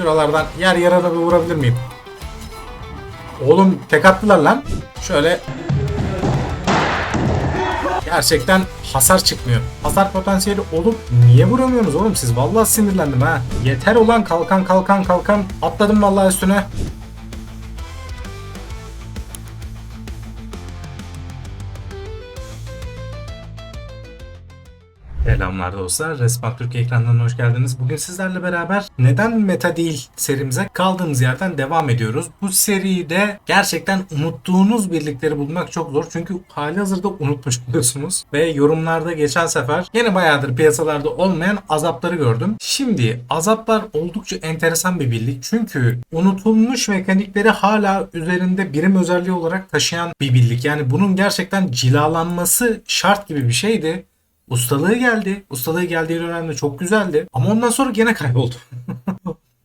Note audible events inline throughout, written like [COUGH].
Şuralardan yer yarana bir vurabilir miyim? Oğlum tek attılar lan. Şöyle Gerçekten hasar çıkmıyor. Hasar potansiyeli olup niye vuramıyorsunuz oğlum siz? Vallahi sinirlendim ha. Yeter olan kalkan kalkan kalkan. Atladım vallahi üstüne. Selamlar dostlar. Respawn Türkiye ekranlarına hoş geldiniz. Bugün sizlerle beraber neden meta değil serimize kaldığımız yerden devam ediyoruz. Bu seride gerçekten unuttuğunuz birlikleri bulmak çok zor. Çünkü hali hazırda unutmuş buluyorsunuz. Ve yorumlarda geçen sefer yine bayağıdır piyasalarda olmayan azapları gördüm. Şimdi azaplar oldukça enteresan bir birlik. Çünkü unutulmuş mekanikleri hala üzerinde birim özelliği olarak taşıyan bir birlik. Yani bunun gerçekten cilalanması şart gibi bir şeydi. Ustalığı geldi. Ustalığı geldiği dönemde çok güzeldi. Ama ondan sonra gene kayboldu. [LAUGHS]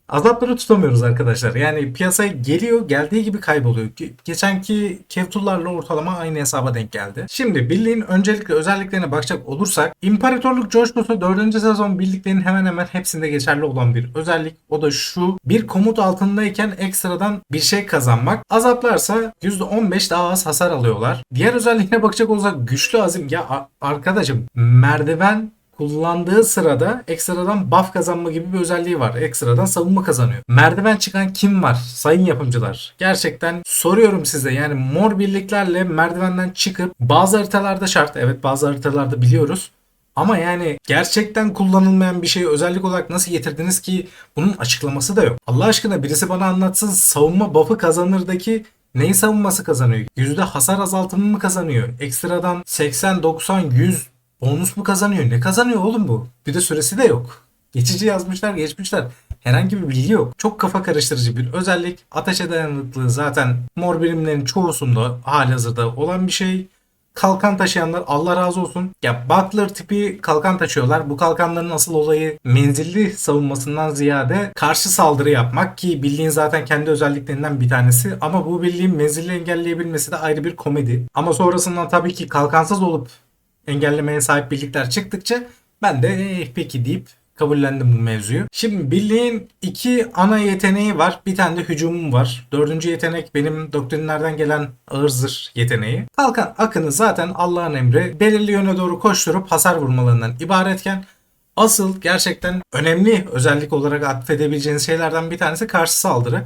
Azapları tutamıyoruz arkadaşlar. Yani piyasaya geliyor, geldiği gibi kayboluyor. Ge- Geçenki Kevtullarla ortalama aynı hesaba denk geldi. Şimdi birliğin öncelikle özelliklerine bakacak olursak İmparatorluk coşkusu 4. sezon birliklerin hemen hemen hepsinde geçerli olan bir özellik. O da şu. Bir komut altındayken ekstradan bir şey kazanmak. Azaplarsa %15 daha az hasar alıyorlar. Diğer özelliğine bakacak olursak güçlü azim. Ya arkadaşım merdiven kullandığı sırada ekstradan buff kazanma gibi bir özelliği var. Ekstradan savunma kazanıyor. Merdiven çıkan kim var? Sayın yapımcılar. Gerçekten soruyorum size yani mor birliklerle merdivenden çıkıp bazı haritalarda şart. Evet bazı haritalarda biliyoruz. Ama yani gerçekten kullanılmayan bir şeyi özellik olarak nasıl getirdiniz ki bunun açıklaması da yok. Allah aşkına birisi bana anlatsın savunma buff'ı kazanırdaki neyi savunması kazanıyor? Yüzde hasar azaltımı mı kazanıyor? Ekstradan 80, 90, 100 bonus mu kazanıyor? Ne kazanıyor oğlum bu? Bir de süresi de yok. Geçici yazmışlar geçmişler. Herhangi bir bilgi yok. Çok kafa karıştırıcı bir özellik. Ateşe dayanıklılığı zaten mor birimlerin çoğusunda hali hazırda olan bir şey. Kalkan taşıyanlar Allah razı olsun. Ya Butler tipi kalkan taşıyorlar. Bu kalkanların asıl olayı menzilli savunmasından ziyade karşı saldırı yapmak ki bildiğin zaten kendi özelliklerinden bir tanesi. Ama bu bildiğin menzilli engelleyebilmesi de ayrı bir komedi. Ama sonrasında tabii ki kalkansız olup engellemeye sahip birlikler çıktıkça ben de eh, peki deyip kabullendim bu mevzuyu. Şimdi birliğin iki ana yeteneği var. Bir tane de hücumum var. Dördüncü yetenek benim doktrinlerden gelen ağır zırh yeteneği. Kalkan akını zaten Allah'ın emri belirli yöne doğru koşturup hasar vurmalarından ibaretken asıl gerçekten önemli özellik olarak atfedebileceğiniz şeylerden bir tanesi karşı saldırı.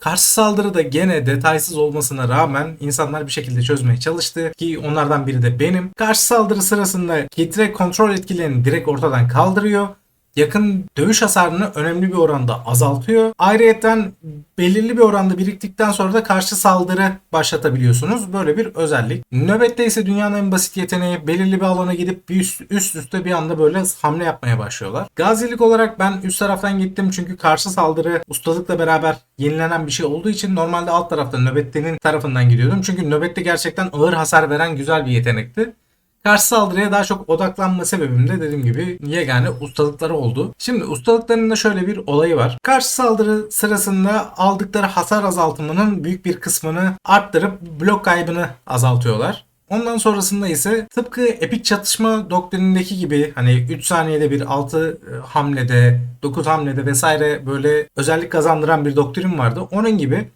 Karşı saldırı da gene detaysız olmasına rağmen insanlar bir şekilde çözmeye çalıştı ki onlardan biri de benim. Karşı saldırı sırasında kitle kontrol etkilerini direkt ortadan kaldırıyor. Yakın dövüş hasarını önemli bir oranda azaltıyor. Ayrıyeten belirli bir oranda biriktikten sonra da karşı saldırı başlatabiliyorsunuz. Böyle bir özellik. Nöbette ise dünyanın en basit yeteneği belirli bir alana gidip bir üst, üst üste bir anda böyle hamle yapmaya başlıyorlar. Gazilik olarak ben üst taraftan gittim çünkü karşı saldırı ustalıkla beraber yenilenen bir şey olduğu için normalde alt tarafta nöbettenin tarafından gidiyordum. Çünkü nöbette gerçekten ağır hasar veren güzel bir yetenekti. Karşı saldırıya daha çok odaklanma sebebim de dediğim gibi yegane ustalıkları oldu. Şimdi ustalıklarının da şöyle bir olayı var. Karşı saldırı sırasında aldıkları hasar azaltımının büyük bir kısmını arttırıp blok kaybını azaltıyorlar. Ondan sonrasında ise tıpkı epik çatışma doktrinindeki gibi hani 3 saniyede bir 6 hamlede 9 hamlede vesaire böyle özellik kazandıran bir doktrin vardı. Onun gibi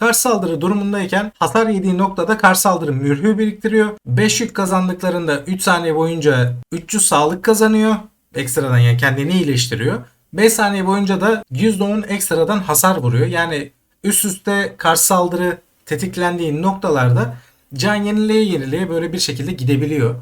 Karşı saldırı durumundayken hasar yediği noktada karşı saldırı mürhü biriktiriyor. 5 yük kazandıklarında 3 saniye boyunca 300 sağlık kazanıyor. Ekstradan yani kendini iyileştiriyor. 5 saniye boyunca da %10 ekstradan hasar vuruyor. Yani üst üste karşı saldırı tetiklendiği noktalarda can yenileye yenileye böyle bir şekilde gidebiliyor.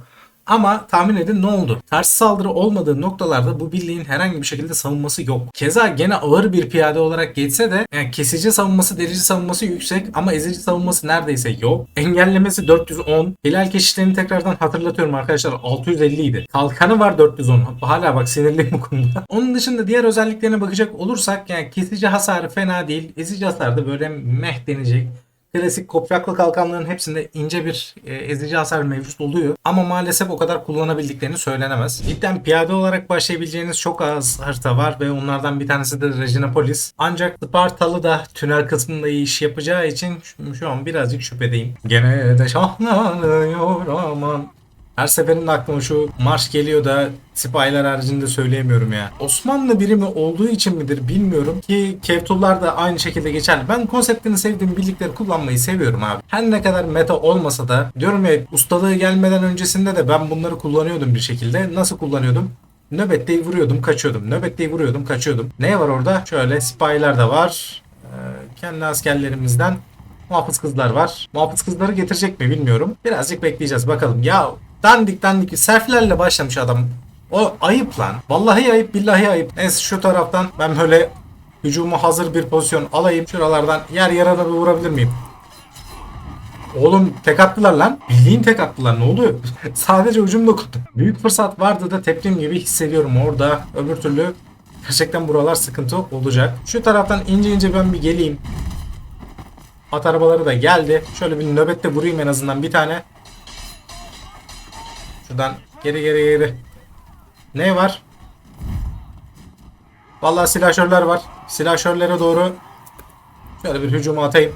Ama tahmin edin ne oldu? Karşı saldırı olmadığı noktalarda bu birliğin herhangi bir şekilde savunması yok. Keza gene ağır bir piyade olarak geçse de yani kesici savunması, delici savunması yüksek ama ezici savunması neredeyse yok. Engellemesi 410. Hilal keşişlerini tekrardan hatırlatıyorum arkadaşlar 650 idi. Kalkanı var 410. Hala bak sinirliyim bu konuda. [LAUGHS] Onun dışında diğer özelliklerine bakacak olursak yani kesici hasarı fena değil. Ezici hasar da böyle meh denecek. Klasik kopyaklı kalkanların hepsinde ince bir e, ezici hasar mevcut oluyor. Ama maalesef o kadar kullanabildiklerini söylenemez. Cidden piyade olarak başlayabileceğiniz çok az harita var ve onlardan bir tanesi de Reginapolis. Ancak Spartalı da tünel kısmında iyi iş yapacağı için şu, şu an birazcık şüphedeyim. Gene de şahlanıyor aman. Her seferinde aklıma şu marş geliyor da sipahiler haricinde söyleyemiyorum ya. Osmanlı birimi olduğu için midir bilmiyorum ki Kevtullar da aynı şekilde geçerli. Ben konseptini sevdiğim birlikleri kullanmayı seviyorum abi. Her ne kadar meta olmasa da diyorum ya ustalığı gelmeden öncesinde de ben bunları kullanıyordum bir şekilde. Nasıl kullanıyordum? Nöbetteyi vuruyordum, kaçıyordum. Nöbetteyi vuruyordum, kaçıyordum. Ne var orada? Şöyle sipahiler de var. Ee, kendi askerlerimizden muhafız kızlar var. Muhafız kızları getirecek mi bilmiyorum. Birazcık bekleyeceğiz bakalım. Ya dandik dandik serflerle başlamış adam. O ayıp lan. Vallahi ayıp, billahi ayıp. Neyse şu taraftan ben böyle hücuma hazır bir pozisyon alayım. Şuralardan yer yarana bir vurabilir miyim? Oğlum tek attılar lan. Bildiğin tek attılar ne oluyor? [LAUGHS] Sadece ucum dokundu. Büyük fırsat vardı da tepkim gibi hissediyorum orada. Öbür türlü gerçekten buralar sıkıntı olacak. Şu taraftan ince ince ben bir geleyim. At arabaları da geldi. Şöyle bir nöbette vurayım en azından bir tane. Şuradan geri geri geri. Ne var? Vallahi silahşörler var. Silahşörlere doğru şöyle bir hücum atayım.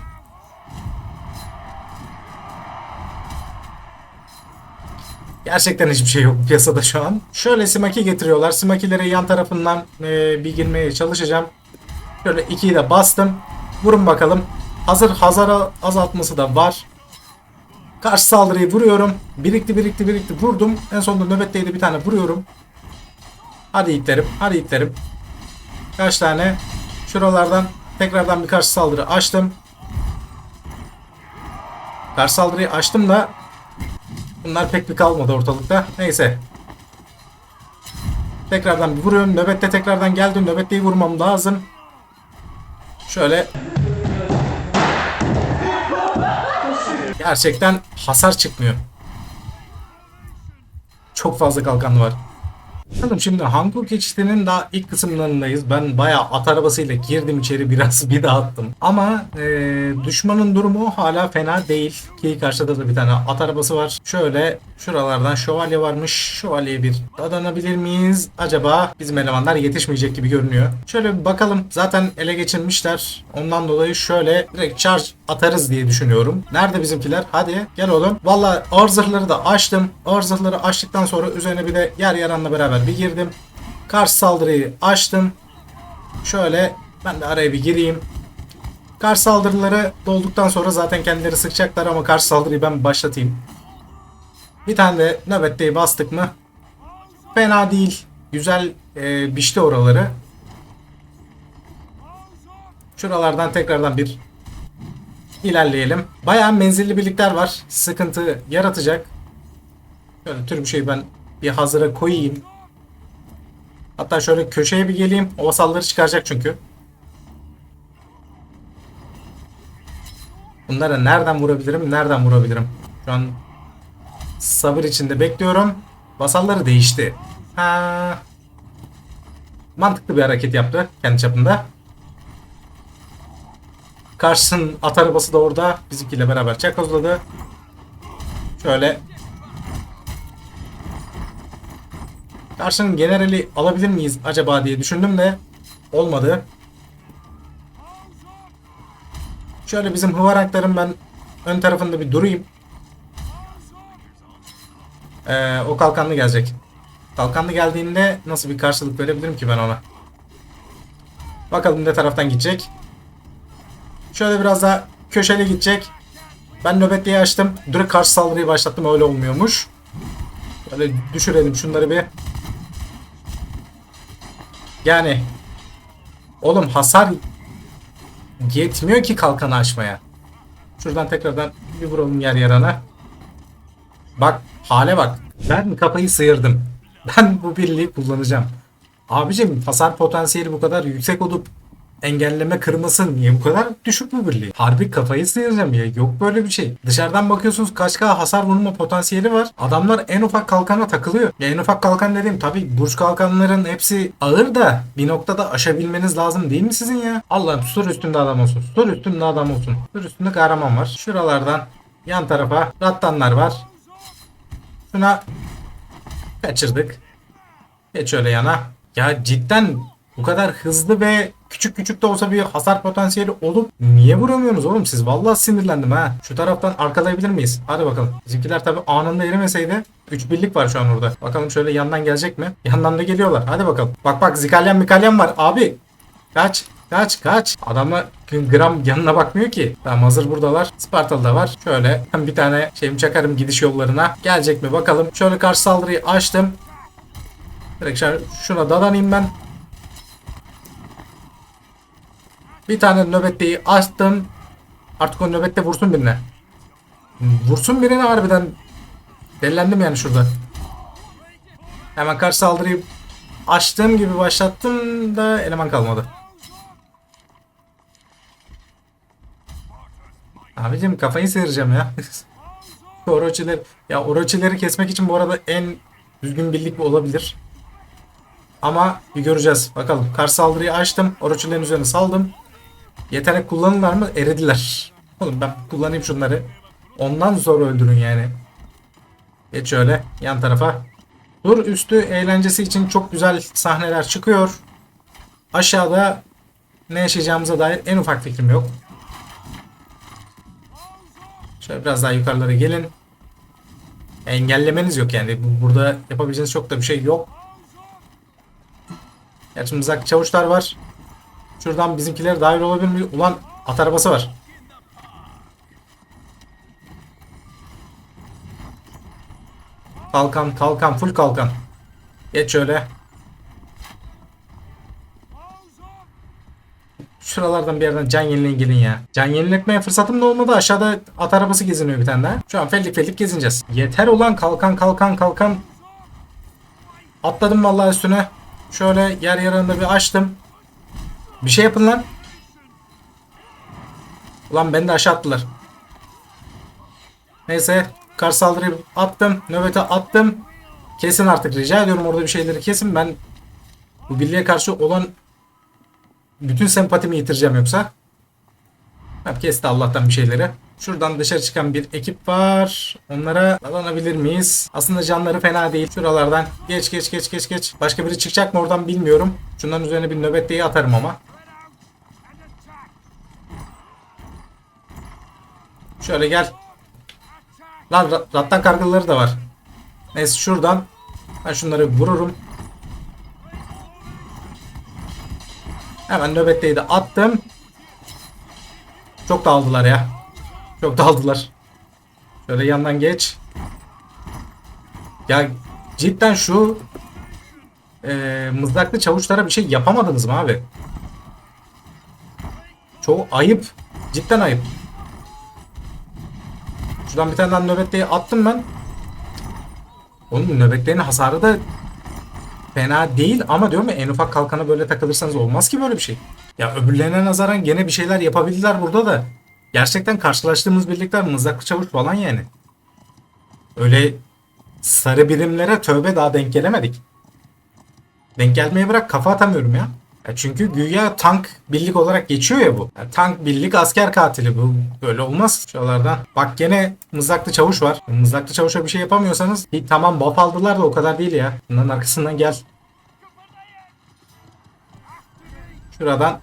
Gerçekten hiçbir şey yok piyasada şu an. Şöyle simaki getiriyorlar. Simakilere yan tarafından e, bir girmeye çalışacağım. Şöyle ikiyi de bastım. Vurun bakalım. Hazır hazara azaltması da var. Karşı saldırıyı vuruyorum. Birikti birikti birikti vurdum. En sonunda nöbetteydi bir tane vuruyorum. Hadi itlerim. Hadi itlerim. Kaç tane? Şuralardan tekrardan bir karşı saldırı açtım. Karşı saldırıyı açtım da bunlar pek bir kalmadı ortalıkta. Neyse. Tekrardan bir vuruyorum. Nöbette tekrardan geldim. Nöbetteyi vurmam lazım. Şöyle Gerçekten hasar çıkmıyor. Çok fazla kalkanlı var. Bakalım şimdi Hankook geçişinin daha ilk kısımlarındayız. Ben bayağı at arabasıyla girdim içeri [LAUGHS] biraz bir daha attım. Ama e, düşmanın durumu hala fena değil. Ki karşıda da bir tane at arabası var. Şöyle şuralardan şövalye varmış. Şövalyeye bir dadanabilir miyiz? Acaba bizim elemanlar yetişmeyecek gibi görünüyor. Şöyle bir bakalım. Zaten ele geçirmişler. Ondan dolayı şöyle direkt charge atarız diye düşünüyorum. Nerede bizimkiler? Hadi gel oğlum. Valla ağır da açtım. Ağır açtıktan sonra üzerine bir de yer yaranla beraber bir girdim. Karşı saldırıyı açtım. Şöyle ben de araya bir gireyim. Karşı saldırıları dolduktan sonra zaten kendileri sıkacaklar ama karşı saldırıyı ben başlatayım. Bir tane de nöbetteyi bastık mı? Fena değil. Güzel e, biçti oraları. Şuralardan tekrardan bir ilerleyelim. Bayağı menzilli birlikler var. Sıkıntı yaratacak. Şöyle tür bir şey ben bir hazıra koyayım. Hatta şöyle köşeye bir geleyim. O vasalları çıkaracak çünkü. Bunlara nereden vurabilirim? Nereden vurabilirim? Şu an sabır içinde bekliyorum. Vasalları değişti. Ha. Mantıklı bir hareket yaptı kendi çapında. Karşısının at arabası da orada. Bizimkiyle beraber çakozladı. Şöyle. Karşının generali alabilir miyiz acaba diye düşündüm de olmadı. Şöyle bizim hıvarakların ben ön tarafında bir durayım. Ee, o kalkanlı gelecek. Kalkanlı geldiğinde nasıl bir karşılık verebilirim ki ben ona? Bakalım ne taraftan gidecek. Şöyle biraz daha köşeli gidecek. Ben nöbetliği açtım. Direkt karşı saldırıyı başlattım. Öyle olmuyormuş. Böyle düşürelim şunları bir. Yani oğlum hasar yetmiyor ki kalkanı açmaya. Şuradan tekrardan bir vuralım yer yarana. Bak hale bak. Ben kafayı sıyırdım. Ben bu birliği kullanacağım. Abicim hasar potansiyeli bu kadar yüksek olup engelleme kırması niye bu kadar düşük bu birliği? Harbi kafayı sıyıracağım ya. Yok böyle bir şey. Dışarıdan bakıyorsunuz kaç k hasar vurma potansiyeli var. Adamlar en ufak kalkana takılıyor. Ya en ufak kalkan dediğim tabi burç kalkanların hepsi ağır da bir noktada aşabilmeniz lazım değil mi sizin ya? Allah'ım sur üstünde adam olsun. Sur üstünde adam olsun. Sur üstünde kahraman var. Şuralardan yan tarafa rattanlar var. Şuna kaçırdık. Geç öyle yana. Ya cidden bu kadar hızlı ve küçük küçük de olsa bir hasar potansiyeli olup niye vuramıyorsunuz oğlum siz? Vallahi sinirlendim ha. Şu taraftan arkalayabilir miyiz? Hadi bakalım. Bizimkiler tabi anında erimeseydi 3 birlik var şu an orada. Bakalım şöyle yandan gelecek mi? Yandan da geliyorlar. Hadi bakalım. Bak bak Zikalyan Mikalyan var. Abi kaç. Kaç kaç. Adamlar gram yanına bakmıyor ki. Tamam hazır buradalar. Spartalı da var. Şöyle bir tane şeyimi çakarım gidiş yollarına. Gelecek mi bakalım. Şöyle karşı saldırıyı açtım. Direkt şuna dadanayım ben. Bir tane nöbetteyi açtım. Artık o nöbette vursun birine. Vursun birine harbiden. Delilendim yani şurada. Hemen karşı saldırıyı açtığım gibi başlattım da eleman kalmadı. Abicim kafayı sıyıracağım ya. [LAUGHS] Şu Orochi'leri, ya Orochi'leri kesmek için bu arada en düzgün birlik olabilir. Ama bir göreceğiz. Bakalım. Karşı saldırıyı açtım. Orochi'lerin üzerine saldım. Yetenek kullanırlar mı? Erediler. Oğlum ben kullanayım şunları. Ondan sonra öldürün yani. Geç şöyle yan tarafa. Dur üstü eğlencesi için çok güzel sahneler çıkıyor. Aşağıda ne yaşayacağımıza dair en ufak fikrim yok. Şöyle biraz daha yukarılara gelin. Engellemeniz yok yani. Bu- Burada yapabileceğiniz çok da bir şey yok. Gerçi mızrak çavuşlar var. Şuradan bizimkiler dahil olabilir mi? Ulan at arabası var. Kalkan kalkan full kalkan. Geç şöyle. Şuralardan bir yerden can yenileyin gelin ya. Can yeniletmeye fırsatım da olmadı. Aşağıda at arabası geziniyor bir tane daha. Şu an fellik fellik gezineceğiz. Yeter olan kalkan kalkan kalkan. Atladım vallahi üstüne. Şöyle yer yarığında bir açtım. Bir şey yapın lan. Ulan beni de aşağı attılar. Neyse. Kar saldırıyı attım. Nöbete attım. Kesin artık rica ediyorum orada bir şeyleri kesin. Ben bu birliğe karşı olan bütün sempatimi yitireceğim yoksa. Hep kesti Allah'tan bir şeyleri. Şuradan dışarı çıkan bir ekip var. Onlara dalanabilir miyiz? Aslında canları fena değil. Şuralardan geç geç geç geç geç. Başka biri çıkacak mı oradan bilmiyorum. Şunların üzerine bir nöbetteyi atarım ama. Şöyle gel. Lan ra- rattan kargıları da var. Neyse şuradan ben şunları vururum. Hemen nöbetteyi de attım. Çok dağıldılar ya. Çok dağıldılar. Şöyle yandan geç. Ya cidden şu eee mızraklı çavuşlara bir şey yapamadınız mı abi? Çok ayıp. Cidden ayıp. Şuradan bir tane daha nöbetteyi attım ben. Onun nöbetlerin hasarı da fena değil ama diyorum ya en ufak kalkana böyle takılırsanız olmaz ki böyle bir şey. Ya öbürlerine nazaran gene bir şeyler yapabildiler burada da. Gerçekten karşılaştığımız birlikler mızraklı çavuş falan yani. Öyle sarı birimlere tövbe daha denk gelemedik. Denk gelmeye bırak kafa atamıyorum ya. Ya çünkü güya tank birlik olarak geçiyor ya bu. Ya tank birlik asker katili bu böyle olmaz şuralardan. Bak gene mızraklı çavuş var. Mızraklı çavuşa bir şey yapamıyorsanız iyi, tamam buff aldılar da o kadar değil ya. Bunların arkasından gel. Şuradan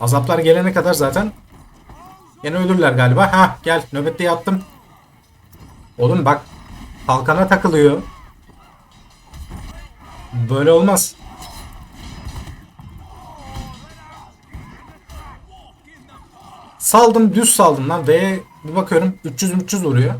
Azaplar gelene kadar zaten Yine ölürler galiba. Ha gel nöbette yattım. Oğlum bak kalkana takılıyor. Böyle olmaz. Saldım düz saldım lan ve bir bakıyorum 300-300 vuruyor.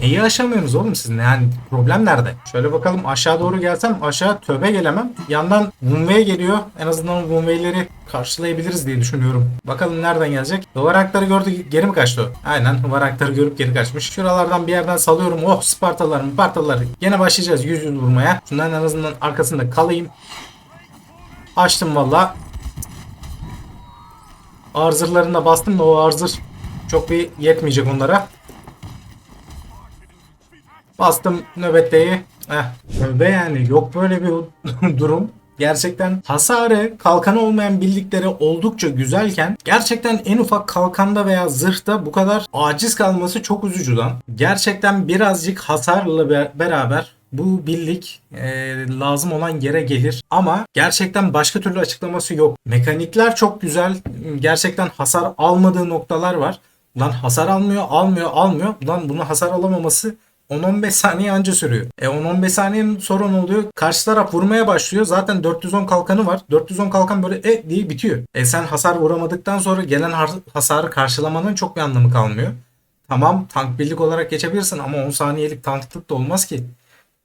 Neyi aşamıyorsunuz oğlum siz? Yani problem nerede? Şöyle bakalım aşağı doğru gelsem aşağı töbe gelemem. Yandan Wunwei geliyor. En azından Wunwei'leri karşılayabiliriz diye düşünüyorum. Bakalım nereden gelecek? Varakları gördü geri mi kaçtı? Aynen varakları görüp geri kaçmış. Şuralardan bir yerden salıyorum. Oh Spartalılar Spartalılar. Yine başlayacağız 100 100 vurmaya. Şunların en azından arkasında kalayım. Açtım valla. Arzırlarını da bastım da o arzır çok bir yetmeyecek onlara. Bastım nöbetteyi. Eh, nöbe yani yok böyle bir [LAUGHS] durum. gerçekten hasarı kalkanı olmayan birlikleri oldukça güzelken gerçekten en ufak kalkanda veya zırhta bu kadar aciz kalması çok üzücü lan. Gerçekten birazcık hasarla be- beraber bu birlik e, lazım olan yere gelir ama gerçekten başka türlü açıklaması yok. Mekanikler çok güzel. Gerçekten hasar almadığı noktalar var. Lan hasar almıyor, almıyor, almıyor. Lan bunu hasar alamaması 10-15 saniye anca sürüyor. E 10-15 saniyenin sonra ne oluyor? Karşı taraf vurmaya başlıyor. Zaten 410 kalkanı var. 410 kalkan böyle e diye bitiyor. E sen hasar vuramadıktan sonra gelen hasarı karşılamanın çok bir anlamı kalmıyor. Tamam tank birlik olarak geçebilirsin ama 10 saniyelik tanklık da olmaz ki.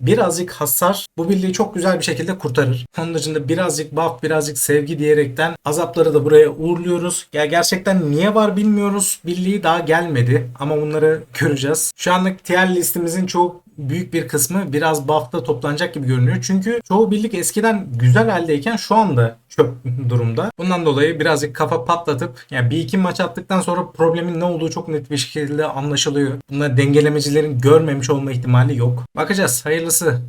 Birazcık hasar bu birliği çok güzel bir şekilde kurtarır. Onun dışında birazcık buff, birazcık sevgi diyerekten azapları da buraya uğurluyoruz. Ya gerçekten niye var bilmiyoruz. Birliği daha gelmedi ama bunları göreceğiz. Şu anlık tier listemizin çok büyük bir kısmı biraz buff'ta toplanacak gibi görünüyor. Çünkü çoğu birlik eskiden güzel haldeyken şu anda çöp durumda. Bundan dolayı birazcık kafa patlatıp yani bir iki maç attıktan sonra problemin ne olduğu çok net bir şekilde anlaşılıyor. Bunları dengelemecilerin görmemiş olma ihtimali yok. Bakacağız. Hayırlısı.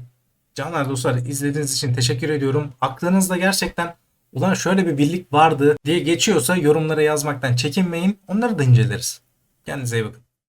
Canlar dostlar izlediğiniz için teşekkür ediyorum. Aklınızda gerçekten ulan şöyle bir birlik vardı diye geçiyorsa yorumlara yazmaktan çekinmeyin. Onları da inceleriz. Kendinize iyi bakın.